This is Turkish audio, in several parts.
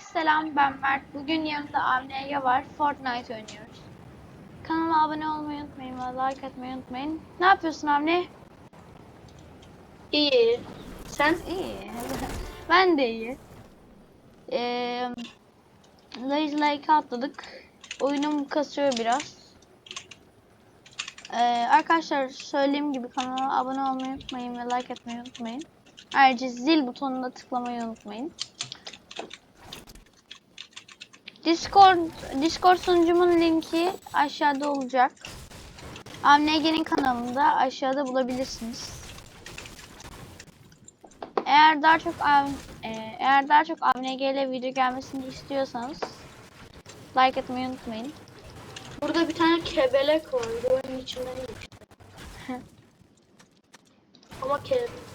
selam ben Mert. Bugün yanımda Avni Ege var. Fortnite oynuyoruz. Kanalıma abone olmayı unutmayın ve like atmayı unutmayın. Ne yapıyorsun Avni? İyi. Sen? İyi. ben de iyi. Ee, Lazy Like'a atladık. Oyunum kasıyor biraz. Ee, arkadaşlar söylediğim gibi kanala abone olmayı unutmayın ve like atmayı unutmayın. Ayrıca zil butonuna tıklamayı unutmayın. Discord Discord sunucumun linki aşağıda olacak. Avnege'nin kanalında aşağıda bulabilirsiniz. Eğer daha çok e, eğer daha çok AVNG ile video gelmesini istiyorsanız like atmayı unutmayın. Burada bir tane kebelek var. Duvarın içinden geçti. Ama ke kebelek.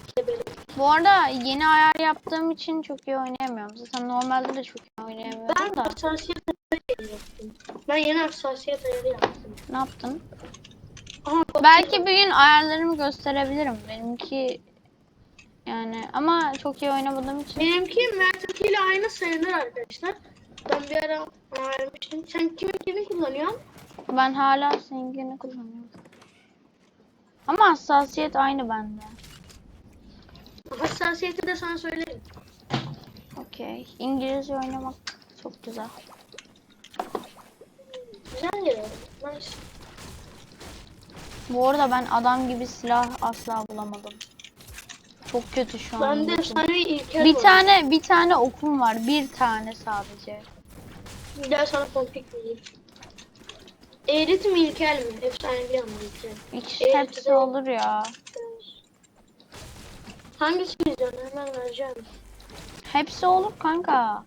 Bu arada yeni ayar yaptığım için çok iyi oynayamıyorum. Zaten normalde de çok iyi oynayamıyorum Ben da. hassasiyet ayarı yaptım. Ben yeni hassasiyet ayarı yaptım. Ne yaptın? Aha, Belki bir gün ayarlarımı gösterebilirim. Benimki yani ama çok iyi oynamadığım için. Benimki Mert'inki ile aynı sayılır arkadaşlar. Ben bir ara vermiştim. Sen kimin kimi kullanıyorsun? Ben hala seninkini kullanıyorum. Ama hassasiyet aynı bende. Hassasiyeti de sana söylerim. Okey. İngilizce oynamak çok güzel. Güzel ya. Nice. Bu arada ben adam gibi silah asla bulamadım. Çok kötü şu an. Ben de ilkel bir var. tane bir tane okum var. Bir tane sadece. Gel sana pompik vereyim. Eğrit mi ilkel mi? Efsane bir ilkel. Hiç Evet, hepsi olur ya. Hangisini izliyorsun? Hemen vereceğim. Hepsi olur kanka.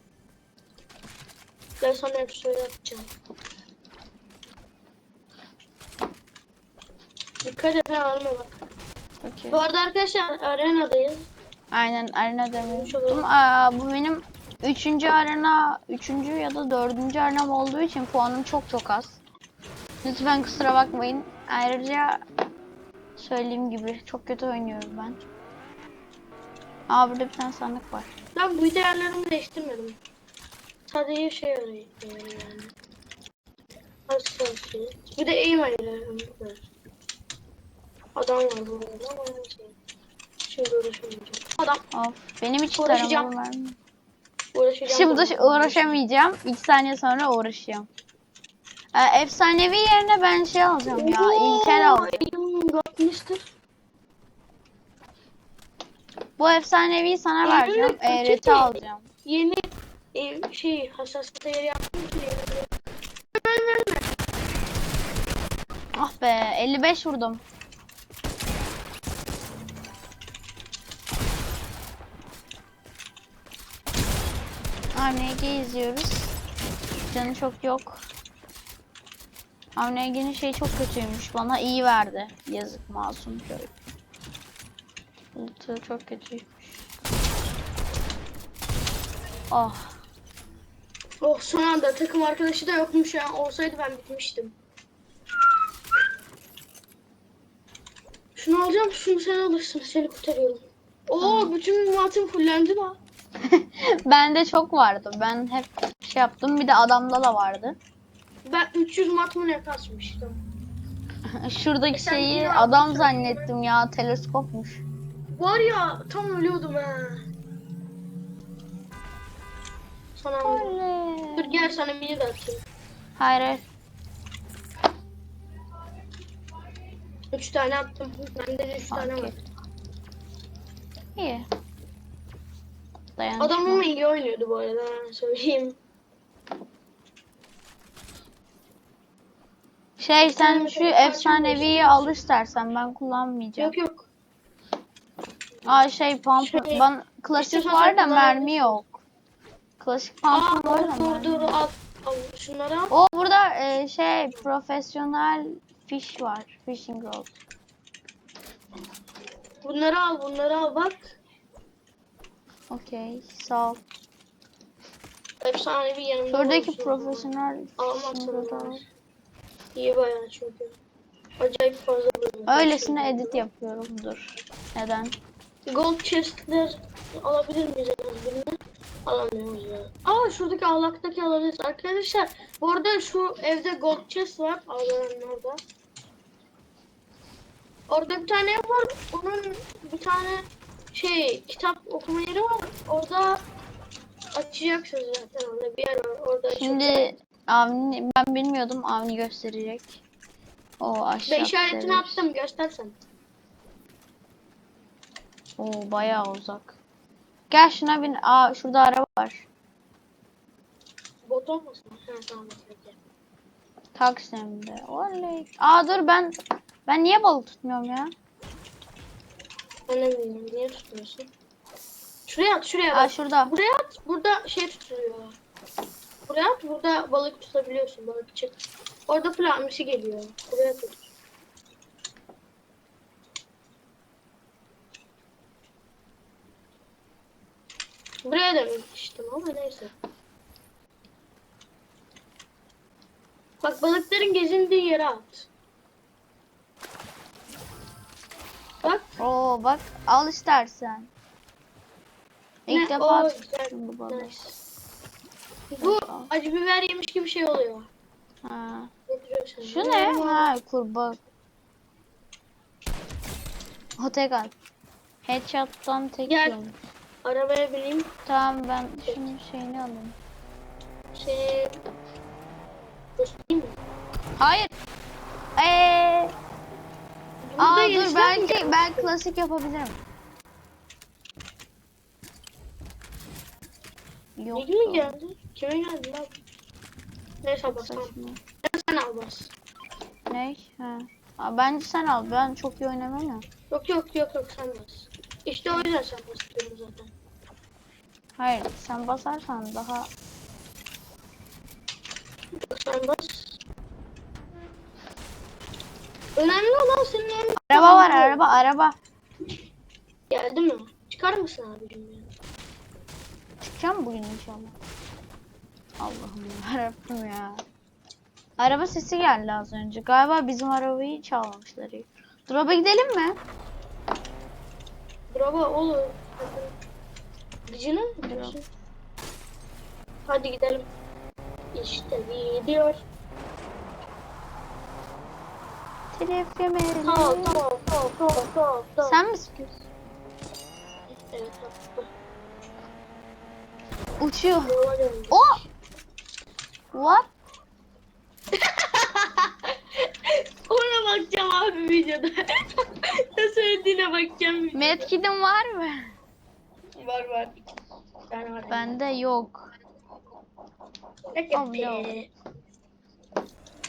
Ben sana hepsini yapacağım. Dikkat et ha alma bak. Okey. Bu arada arkadaşlar arenadayız. Aynen arena unuttum. Aa, bu benim üçüncü arena, üçüncü ya da dördüncü arenam olduğu için puanım çok çok az. Lütfen kusura bakmayın. Ayrıca söylediğim gibi çok kötü oynuyorum ben. Aa burada bir tane sandık var. Ben bu değerlerimi değiştirmedim. Sadece şey arayayım yani. Hassasiyet. Bir de aim ayarlarım. Adam var bu arada ama şey. Şimdi uğraşamayacağım. Adam Of benim hiç Uğraşacağım. var mı? uğraşacağım. Şimdi uğraşamayacağım. 2 saniye sonra uğraşacağım. Ee, efsanevi yerine ben şey alacağım ya. İlkel alacağım. Godmister. Bu efsaneviyi sana Yeni vereceğim. kötü Eğreti değil. alacağım. Yeni e, şey hassasiyet ayarı yaptım ki. Ah be 55 vurdum. AMG izliyoruz. Canı çok yok. AMG'nin şey çok kötüymüş. Bana iyi verdi. Yazık masum çocuk. Ultu çok kötüymüş. Oh. Oh son anda takım arkadaşı da yokmuş ya. Olsaydı ben bitmiştim. Şunu alacağım, şunu sen alırsın. Seni kurtarıyorum. Oo bütün matım fullendi la. Bende çok vardı. Ben hep şey yaptım. Bir de adamda da vardı. Ben 300 mat mı ne kasmıştım. Şuradaki E sen şeyi adam zannettim ya. Teleskopmuş. Var ya tam ölüyordum ha. Sana aldım. Dur gel sana mini de atayım. Hayır hayır. 3 tane attım. Bende de 3 tane Okey. var. İyi. Dayanışma. Adam ama iyi oynuyordu bu arada söyleyeyim. Şey sen tane şu efsaneviyi al istersen ben kullanmayacağım. Yok yok. Aa şey pump Şey, ben klasik istiyorsan var da sen mermi yok. Klasik Aa pump var da dur mermi dur yok. al. al şunları al. O burada e, şey profesyonel fish var. Fishing rod. Bunları al bunları al bak. Okey sağ ol. Efsane bir yanımda Şuradaki olsun. profesyonel fishing rod al. olmaz. İyi bayağı çünkü. Acayip fazla bölüm. Öylesine edit yapıyorum dur. Neden? Gold chestler alabilir miyiz en az birini? Alamıyoruz ya. Aa şuradaki ağlaktaki alabiliriz. Arkadaşlar bu arada şu evde gold chest var. Ağlanın orada. Orada bir tane ev var. Onun bir tane şey kitap okuma yeri var. Orada açacaksınız zaten orada bir yer var. Orada Şimdi Avni ben bilmiyordum. Avni gösterecek. O aşağı. Ben işaretini attım göstersen. Oo bayağı uzak. Gel şuna bin. Aa şurada araba var. Bot olmasın? Ha tamam. peki. Taksim'de. Oley. Aa dur ben ben niye balık tutmuyorum ya? Ben de bilmiyorum. Niye tutmuyorsun? Şuraya at şuraya Aa bak. şurada. Buraya at. Burada şey tutuluyor. Buraya at. Burada balık tutabiliyorsun. Balıkçı. Orada flamisi geliyor. Buraya tut. Buraya demiştim ama neyse. Bak balıkların gezindiği yere at. Bak. Oo bak al istersen. İlk Ne? defa Oo, bu balığı. Nice. Bu acı biber yemiş gibi şey oluyor. Ha. Şu ne? Ha kurbağa. At. Headshot'tan tek Gel. yiyorum. Arabaya bineyim. Tamam ben şunun şeyini alayım. Şey... Göstereyim mi? Hayır. Eee. Burada Aa dur gençler mi belki gelmiş? ben klasik yapabilirim. Yok. Mi geldi? Kime geldi lan? Neyse bas tamam. Saçma. Sen al bas. Ne? Ha. Aa, bence sen al. Ben çok iyi oynamam ya. Yok yok yok yok sen bas. İşte o yüzden sen bas diyorum zaten. Hayır sen basarsan daha sen bas. Önemli olan senin yerin. Araba var araba araba. Geldi mi? Çıkar mısın abicim ya? Çıkacağım bugün inşallah. Allah'ım yarabbim ya. Araba sesi geldi az önce. Galiba bizim arabayı çalmışlar. Drop'a gidelim mi? Bravo olur. Gıcını mı diyorsun? Hadi gidelim. İşte gidiyor. Telef yemeyelim. Tamam tamam tamam tamam tamam. tamam. Sen mi sıkıyorsun? Evet. Uçuyor. O! What? Ona bakacağım abi videoda. ne söylediğine bakacağım videoda. Medkit'in var mı? Var var. Ben var. Bende yok. Peki. Allah.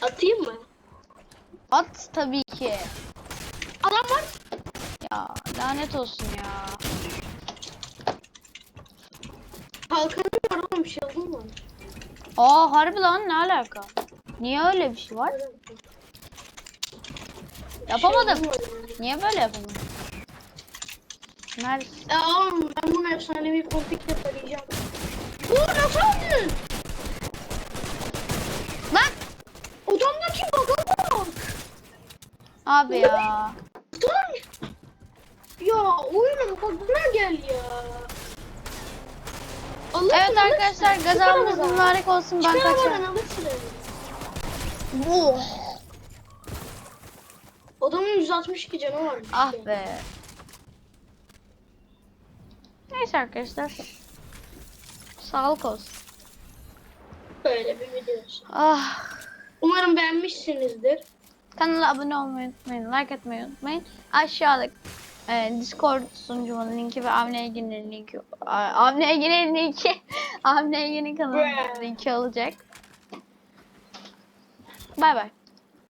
Atayım mı? At tabii ki. Adam var. Ya lanet olsun ya. Kalkanım var oğlum şıldım var. Aa harbi lan ne alaka? Niye öyle bir şey var? Yapamadım. Şıldım var yani. Niye böyle yapamadım? Nerede? Ya oğlum bunu efsanevi konflikle tarayacağım. Oo nasıl aldın? Lan! Odamdaki baga bak. Abi ya. Dur. Ya oyunun tadına gel ya. Allah Evet arkadaşlar gazamız mübarek olsun ben kaçıyorum. alırsın. Oh. Adamın 162 canı varmış. Ah be. Neyse arkadaşlar. Sağlık olsun. Böyle bir video. Ah. Umarım beğenmişsinizdir. Kanala abone olmayı unutmayın. Like atmayı unutmayın. Aşağıda e, Discord sunucumunun linki ve Avni Egin'in linki Avni Egin'in linki Avni Egin'in kanalının linki olacak. Bay bay.